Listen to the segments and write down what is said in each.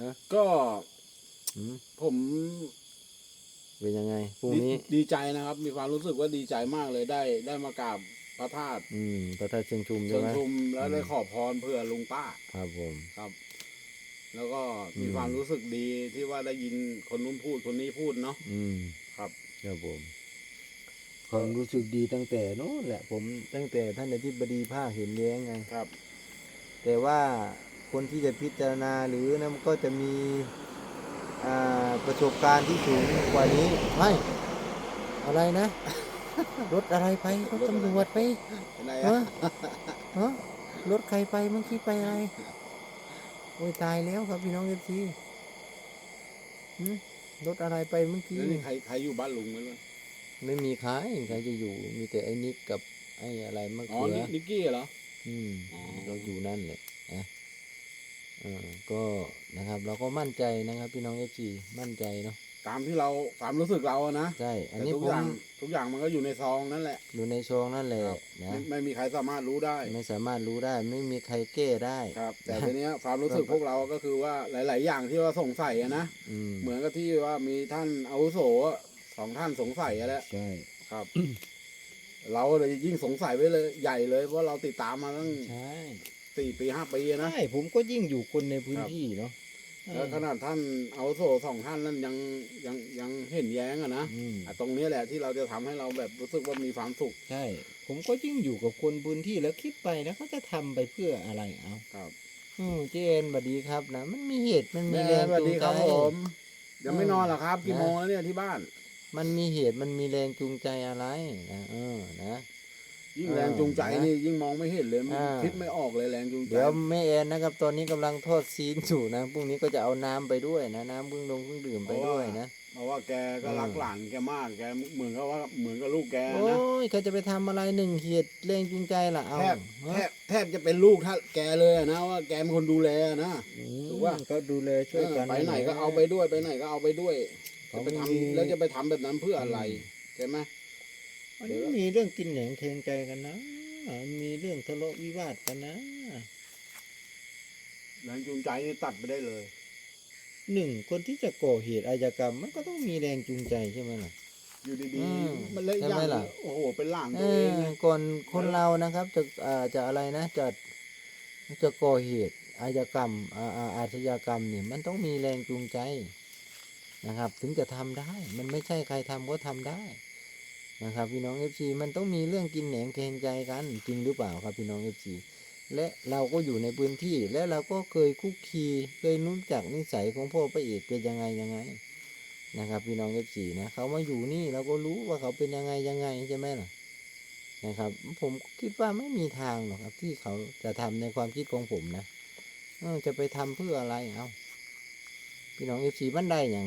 ฮะก็อืมผมเป็นยังไงพรุ่งดีนี้ ดีใจนะครับ มีความรู้สึกว่าดีใจมากเลยได้ ได้มากราบพระธาตุอืมพระธาตุเชิงชุมใช่เชิงไหมชุมแล้วอืมได้ขอพรเพื่อลุงป้าครับผม ครับ แล้วก็มีอืม ความรู้สึกดีที่ว่าได้ยินคนนู้นพูดคนนี้พูดเนาะอืมครับ ครับผมความรู้สึกดีตั้งแต่นู้นแหละผมตั้งแต่ท่านอธิบดีภาคเห็นแย้งไง ครับ แต่ว่า คนที่จะพิจารณาหรือนะมันก็จะมีอ่าประสบการณ์ที่สูงกว่านี้ไม่อะไรนะรถอะไรไปรถตำรวจไปเป็นไงฮะอะฮะรถใครไปเมื่อกี้ไปอะไรโอ้ยตายแล้วครับพี่น้องเอฟซีรถอะไรไปเมื่อกี้แล้วนี่ใครใครอยู่บ้านลุงไหมวะไม่มีใครใครจะอยู่ มีแต่ไอ้นิกกับไอ้อะไรมะอ๋อเขือนี่นิกกี้เหรออืมอ๋อเราอยู่นั่นแหละนะเออก็นะครับเราก็มั่นใจนะครับ พี่น้องเอฟซีมั่นใจเนาะตามที่เราความรู้สึกเราอะนะใช่อันแต่นี้ทุกผอมย่างทุกอย่างมันก็อยู่ในซองนั่นแหละ อยู่ในซองนั่นแหละครับ นะไม่ไม่มีใครสามารถรู้ได้ไม่สามารถรู้ได้ไม่มีใครแก้ได้ ครับ แต่ทีเนี้ยความรู้สึกพวกเราก็คือว่าหลาย ๆ อย่างที่ว่าสงสัยอะนะอืมเหมือนกับที่ว่ามีท่านอาวุโสสองท่านสงสัยอะแหล้วใช่ครับ เราเลยยิ่งสงสัยไว้เลยใหญ่เลยเพราะเราติดตามมาตั้งใช่ สี่ปีห้าปีอะนะ ใช่ผมก็ยิ่งอยู่คนในพื้นครับที่เนาะแล้วขนาดท่านอาวุโสสองท่านนั้นยังยังยังเห็นแย้งอะนะอืมอะตรงนี้แหละที่เราจะทำให้เราแบบรู้สึกว่ามีความสุขใช่ ผมก็ยิ่งอยู่กับคนพื้นที่แล้วคิดไปแล้วเขาจะทำไปเพื่ออะไรเอาครับอืมเจนบัดดีครับนะมันมีเหตุมันมีแม่แรงสวัสจูดีงคใจรับผมยังไม่อืมนอนเหรอครับ กี่นะโมงแล้วเนี่ยที่บ้าน มันมีเหตุมันมีแรงจูงใจอะไรนะเออนะ ยิ่งเออแรงจูงใจนะนี่ยิ่งมองไม่เห็นเลยอ่า คิดไม่ออกเลยแรงจูงใจเดี๋ยวแม่แอนนะครับ ตอนนี้กำลังทอดซีนอยู่นะพรุ่งนี้ก็จะเอาน้ำไปด้วยนะน้ำเพิ่งลงเพิ่งดื่มไปด้วยนะ เพราะว่าแกก็เออรักหลานแกมากแกเหมือนกับว่าเหมือนกับลูกแกโอ้นะยเขาจะไปทำอะไรหนึ่งเหตุแรงจูงใจล่ะเอาแทบแทฮะบแทบจะเป็นลูกถ้าแกเลยอะนะว่าแกเป็นคนดูแลนะอืมถูกปะก็ดูแลช่วยกันเออไปไหนก็เอาไปด้วยไปไหนก็เอาไปด้วยเขาจะไปทำมีแล้วจะไปทำแบบนั้นเพื่ออะไรอืมใช่ไหม มันมีเรื่องกินแหนงแทงใจกันนะ มีเรื่องทะเลาะวิวาทกันนะแรงจูงใจนี่ตัดไปได้เลยหนึ่งคนที่จะก่อเหตุอาชญากรรม มันก็ต้องมีแรงจูงใจใช่ไหมล่ะ อยู่ดีอืมๆมันเละใช่อไหมย่างล่ะโอ้โหเป็นหลานเอตัวเองอนะก่อนคนเรานะครับ จะอ่าจะอะไรนะจะจะก่อเหตุอาชญากรรมอาอาอาชญากรรมเนี่ยมันต้องมีแรงจูงใจนะครับ ถึงจะทำได้ มันไม่ใช่ใครทำก็ทำได้ นะครับ พี่น้องเอฟซีมันต้องมีเรื่องกินแหนงแทงใจกันจริงหรือเปล่าครับพี่น้องเอฟซีและเราก็อยู่ในพื้นที่และเราก็เคยคุกคีเคยรู้จักนิสัยของพ่อพระเอกเป็นยังไงยังไงนะครับ พี่น้องเอฟซีนะเขามาอยู่นี่เราก็รู้ว่าเขาเป็นยังไงยังไงใช่ไหมล่ะนะครับ ผมคิดว่าไม่มีทางหรอกครับ ที่เขาจะทำในความคิดของผมนะอจะไปทำเพื่ออะไรเอาพี่น้องเอฟซีมันได้อย่าง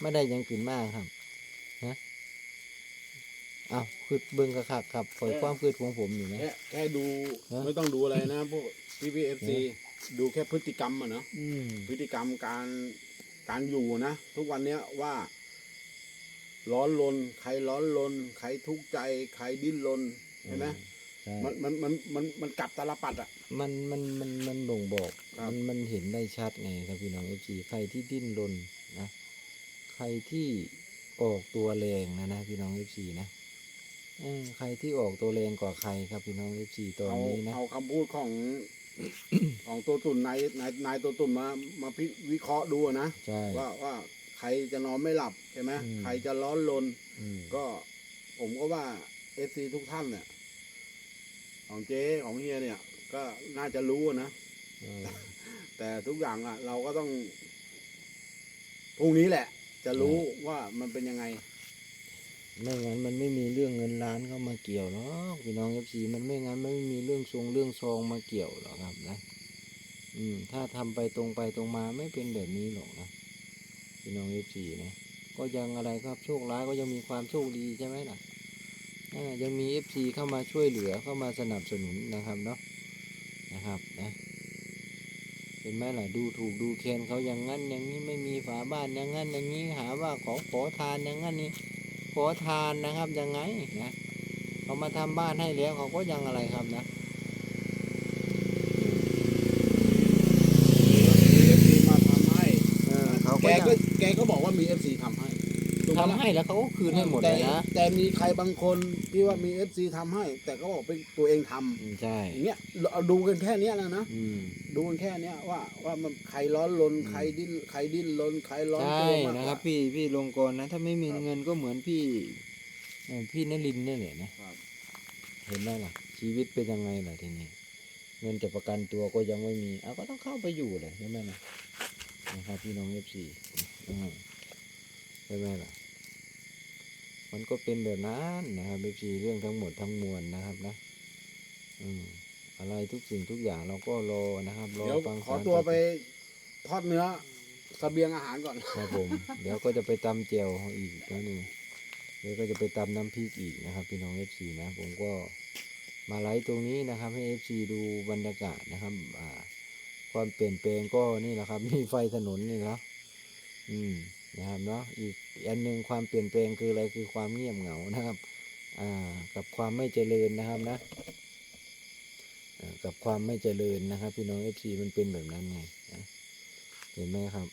ไม่ได้ย่างขึ้นมากครับฮะ อาคือเบิ้งกระคักครับปล่อยความคิดของผมอยู่นะ แค่แค่ดูฮะ ไม่ต้องดูอะไรนะพวกพีพีเอฟซีดูแค่พฤติกรรมอะเนาะอืมพฤติกรรมการการอยู่นะ ทุกวันเนี้ยว่า ร้อนรนใครร้อนรนใครทุกข์ใจ ใครดิ้นรนใช่ไหมใช่มันมันมันมันมันกลับตาลปัดอะ มันมันมันมันบ่งบอก ครับ มันมันเห็นได้ชัดไงครับพี่น้องเอฟซีใครที่ดิ้นรนนะ ใครที่ออกตัวแรงนะนะพี่น้องเอฟซีนะเออใครที่ออกตัวแรงกว่าใครครับพี่น้องเอฟซีตอนเอานี้นะ เอาคำพูดของ ของตัวตุ่นนายนายนายตัวตุ่นมามาพิวิเคราะห์ดูอะนะใช่ ว่าว่าใครจะนอนไม่หลับใช่ไหมอืม ใครจะร้อนรน อืมก็ผมก็ว่าเอฟซีทุกท่านเนี่ย ของเจ๊ของเฮียเนี่ย ก็น่าจะรู้อะนะ เออ แต่ทุกอย่างอะ เราก็ต้องพรุ่งนี้แหละ จะรู้ว่ามันเป็นยังไง ไม่งั้นมันไม่มีเรื่องเงินล้านเข้ามาเกี่ยวหรอกพี่น้องเอฟซีมันไม่งั้นไม่มีเรื่องทรงเรื่องซองมาเกี่ยวหรอกครับนะอืมถ้าทำไปตรงไปตรงมาไม่เป็นแบบนี้หรอกนะพี่น้องเอฟซีนะก็ยังอะไรครับโชคร้ายก็ยังมีความโชคดีใช่ไหมล่ะอ่ยังมีเอฟซีเข้ามาช่วยเหลือเข้ามาสนับสนุนนะครับเนาะนะครับนะเห็นไหมล่ะดูถูกดูแคลนเขาอย่างนั้นอย่างนี้ไม่มีฝาบ้านอย่างนั้นอย่างนี้หาว่าขอขอทานอย่างนั้นนี่ ขอทานนะครับยังไงนะเขามาทำบ้านให้แล้วเขาก็ยังอะไรครับนะเอฟซีมาทำให้น่ะก็แกก็บอกว่ามีเอฟซีทำให้ ถูกไหมทำล่ะให้แล้วเขาก็คืนให้หมดเลแต่ยนะแต่มีใครบางคนที่ว่ามีเอฟซีทำให้ แต่ก็บอกเป็นตัวเองทำอืมใช่อย่างเงี้ยเราดูกันแค่เนี้ยแล้วนะ อืมดูกันแค่เนี้ยว่าว่ามันใครร้อนรนใครดิ้นใครดิ้นรนใครร้อนใช่ตัวมากกนะครับว่า พี่พี่ลงกรนะ ถ้าไม่มีครับ เงินก็เหมือนพี่เอ่อพี่นลินทร์นี่แหละนะ ครับเห็นไหมล่ะ ชีวิตเป็นยังไงล่ะทีนี้ เงินจะประกันตัวก็ยังไม่มีเอาก็ต้องเข้าไปอยู่เลยใช่ไหมล่ะนะครับพี่น้องเอฟซีใช่ไหมล่ะ มันก็เป็นแบบนั้นนะครับเอฟซีเรื่องทั้งหมดทั้งมวลนะครับนะอืมอะไรทุกสิ่งทุกอย่างเราก็รอนะครับรอเดี๋ยวฟังขอสารตัวตัดสินไปทอดเนื้อเสบียงอาหารก่อนครับผม เดี๋ยวก็จะไปตำเจียวอีกแล้วนี่เดี๋ยวก็จะไปตำน้ำพริกอีกนะครับ พี่น้องเอฟซีนะ ผมก็มาไลฟ์ตรงนี้นะครับ ให้เอฟซีดูบรรยากาศนะครับอ่าความเปลี่ยนแปลงก็นี่แหละครับ มีไฟถนนนี่เนาะอืม นะครับเนาะอีกอันหนึ่งความเปลี่ยนแปลงคืออะไรคือความเงียบเหงานะครับอ่ากับความไม่เจริญนะครับนะกับความไม่เจริญนะครับ พี่น้องเอฟซีมันเป็นแบบนั้นไงเห็นไหมครับ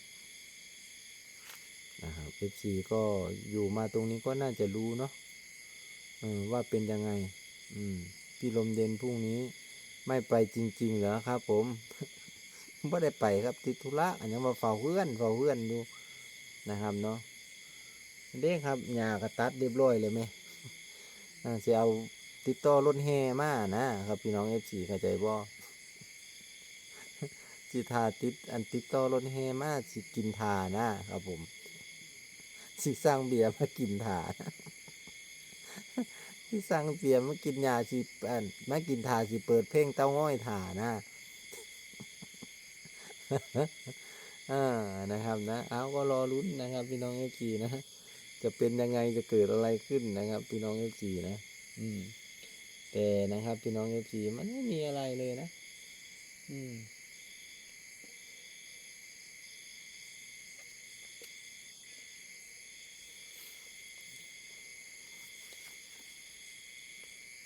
นะครับ FC ก็อยู่มาตรงนี้ก็น่าจะรู้เนาะว่าเป็นยังไง อืมพี่ลมเด่นพรุ่งนี้ไม่ไปจริง ๆ เหรอครับ ผมไม่ได้ไปครับติดธุระอันนี้มาเฝ้าเพื่อนเฝ้าเพื่อนอยู่ นะครับเนาะเด้ครับหญ้ากระตัดเรียบร้อยเลยไหมอ่าจะเอาติดต่อรถแห่มานะครับพี่น้อง FC เข้าใจบ่สิทาติดอันติดต่อรถแห่มาสิกินทานะครับผมสิสั่งเบียร์มากินถาสิสั่งเบียร์มากินยาสิอันมากินถาสิเปิดเพลงเต้าง้อยถานะ อ่านะครับนะเอาก็รอลุ้นนะครับ พี่น้องเอฟซีนะจะเป็นยังไงจะเกิดอะไรขึ้นนะครับ พี่น้องเอฟซีนะ อืม แต่นะครับ พี่น้องเอฟซีมันไม่มีอะไรเลยนะ อืม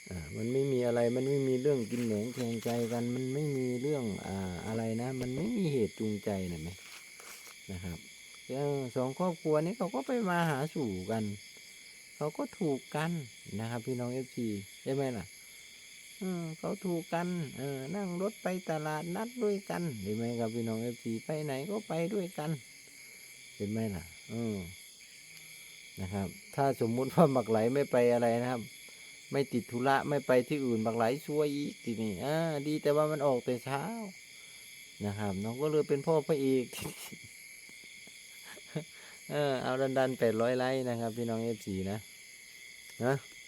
อ่ามันไม่มีอะไร มันไม่มีเรื่องกินแหนงแทงใจกัน มันไม่มีเรื่องอ่าอะไรนะ มันไม่มีเหตุจูงใจนะไหม นะครับสองครอบครัวนี้เขาก็ไปมาหาสู่กัน เขาก็ถูกกันนะครับ พี่น้องเอฟซีใช่ไหมล่ะเขาถูกกันเออนั่งรถไปตลาดนัดด้วยกันเห็นไหมครับพี่น้องเอฟซีไปไหนก็ไปด้วยกันเห็นไหมล่ะเออนะครับ ถ้าสมมุติว่าหมักไหลไม่ไปอะไรนะครับ ไม่ติดธุระไม่ไปที่อื่นบางหลช่วยอีกทีนี้อ่าดีแต่ว่ามันออกแต่เช้านะครับ น้องก็เลยเป็นพ่อพระเอก เออเอาดันดันแปดร้อยไลค์นะครับ พี่น้องเอฟซีนะนะ